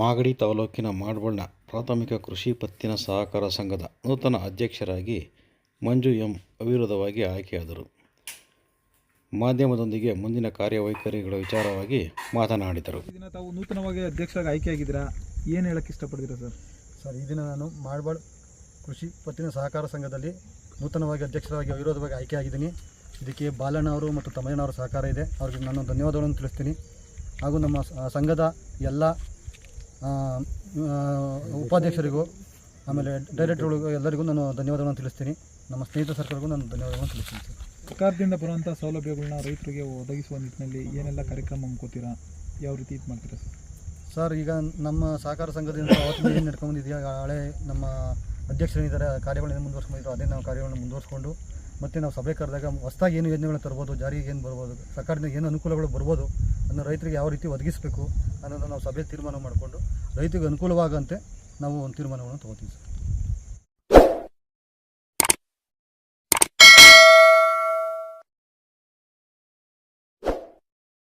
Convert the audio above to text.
ಮಾಗಡಿ ತಾಲೂಕಿನ ಮಾಡ್ಬಳ್ಳ ಪ್ರಾಥಮಿಕ ಕೃಷಿ ಪತ್ತಿನ ಸಹಕಾರ ಸಂಘದ ನೂತನ ಅಧ್ಯಕ್ಷರಾಗಿ ಮಂಜು ಎಂ ಅವಿರೋಧವಾಗಿ ಆಯ್ಕೆಯಾದರು. ಮಾಧ್ಯಮದೊಂದಿಗೆ ಮುಂದಿನ ಕಾರ್ಯವೈಖರಿಗಳ ವಿಚಾರವಾಗಿ ಮಾತನಾಡಿದರು. ದಿನ ತಾವು ನೂತನವಾಗಿ ಅಧ್ಯಕ್ಷರಾಗಿ ಆಯ್ಕೆಯಾಗಿದ್ದೀರಾ? ಏನು ಹೇಳಕ್ಕೆ ಇಷ್ಟಪಡ್ತೀರಾ ಸರ್? ಸರ್ ಈ ದಿನ ನಾನು ಮಾಡಬಾಳ್ ಕೃಷಿ ಪತ್ತಿನ ಸಹಕಾರ ಸಂಘದಲ್ಲಿ ನೂತನವಾಗಿ ಅಧ್ಯಕ್ಷರಾಗಿ ಅವಿರೋಧವಾಗಿ ಆಯ್ಕೆಯಾಗಿದ್ದೀನಿ. ಇದಕ್ಕೆ ಬಾಲಣ್ಣ ಅವರು ಮತ್ತು ತಮ್ಮಯ್ಯನವರ ಸಹಕಾರ ಇದೆ. ಅವ್ರಿಗೆ ನಾನು ಧನ್ಯವಾದಗಳನ್ನು ತಿಳಿಸ್ತೀನಿ. ಹಾಗೂ ನಮ್ಮ ಸಂಘದ ಎಲ್ಲ ಉಪಾಧ್ಯಕ್ಷರಿಗೂ ಆಮೇಲೆ ಡೈರೆಕ್ಟರ್ಗಳಿಗೂ ಎಲ್ಲರಿಗೂ ನಾನು ಧನ್ಯವಾದಗಳನ್ನು ತಿಳಿಸ್ತೀನಿ. ನಮ್ಮ ಸ್ನೇಹಿತ ಸರ್ಕಾರಕ್ಕೂ ನಾನು ಧನ್ಯವಾದಗಳನ್ನು ತಿಳಿಸ್ತೀನಿ ಸರ್. ಸರ್ಕಾರದಿಂದ ಬರುವಂಥ ಸೌಲಭ್ಯಗಳನ್ನ ರೈತರಿಗೆ ಒದಗಿಸುವ ನಿಟ್ಟಿನಲ್ಲಿ ಏನೆಲ್ಲ ಕಾರ್ಯಕ್ರಮ ಹಮ್ಮಿಕೋತೀರಾ ಯಾವ ರೀತಿ ಇದು ಮಾಡ್ತೀರಾ ಸರ್? ಸರ್ ಈಗ ನಮ್ಮ ಸಹಕಾರ ಸಂಘದಿಂದ ಅವತ್ತು ಏನು ನಡ್ಕೊಂಬಂದಿದೆಯಾ ಹಳೆ ನಮ್ಮ ಅಧ್ಯಕ್ಷರೇನಿದ್ದಾರೆ ಕಾರ್ಯಗಳನ್ನ ಮುಂದುವರ್ಸ್ಕೊಂಡಿದ್ರು, ಅದೇ ನಾವು ಕಾರ್ಯಗಳನ್ನು ಮುಂದುವರ್ಸ್ಕೊಂಡು, ಮತ್ತು ನಾವು ಸಭೆ ಕರೆದಾಗ ಹೊಸದಾಗಿ ಏನು ಯೋಜನೆಗಳನ್ನ ತರ್ಬೋದು, ಜಾರಿಗೆ ಏನು ಬರ್ಬೋದು, ಸರ್ಕಾರದಿಂದ ಏನು ಅನುಕೂಲಗಳು ಬರ್ಬೋದು ಅದನ್ನು ರೈತರಿಗೆ ಯಾವ ರೀತಿ ಒದಗಿಸಬೇಕು ಅನ್ನೋದನ್ನು ನಾವು ಸಭೆ ತೀರ್ಮಾನ ಮಾಡಿಕೊಂಡು ರೈತರಿಗೆ ಅನುಕೂಲವಾಗಂತೆ ನಾವು ಒಂದು ತೀರ್ಮಾನಗಳನ್ನು ತೊಗೋತೀವಿ ಸರ್.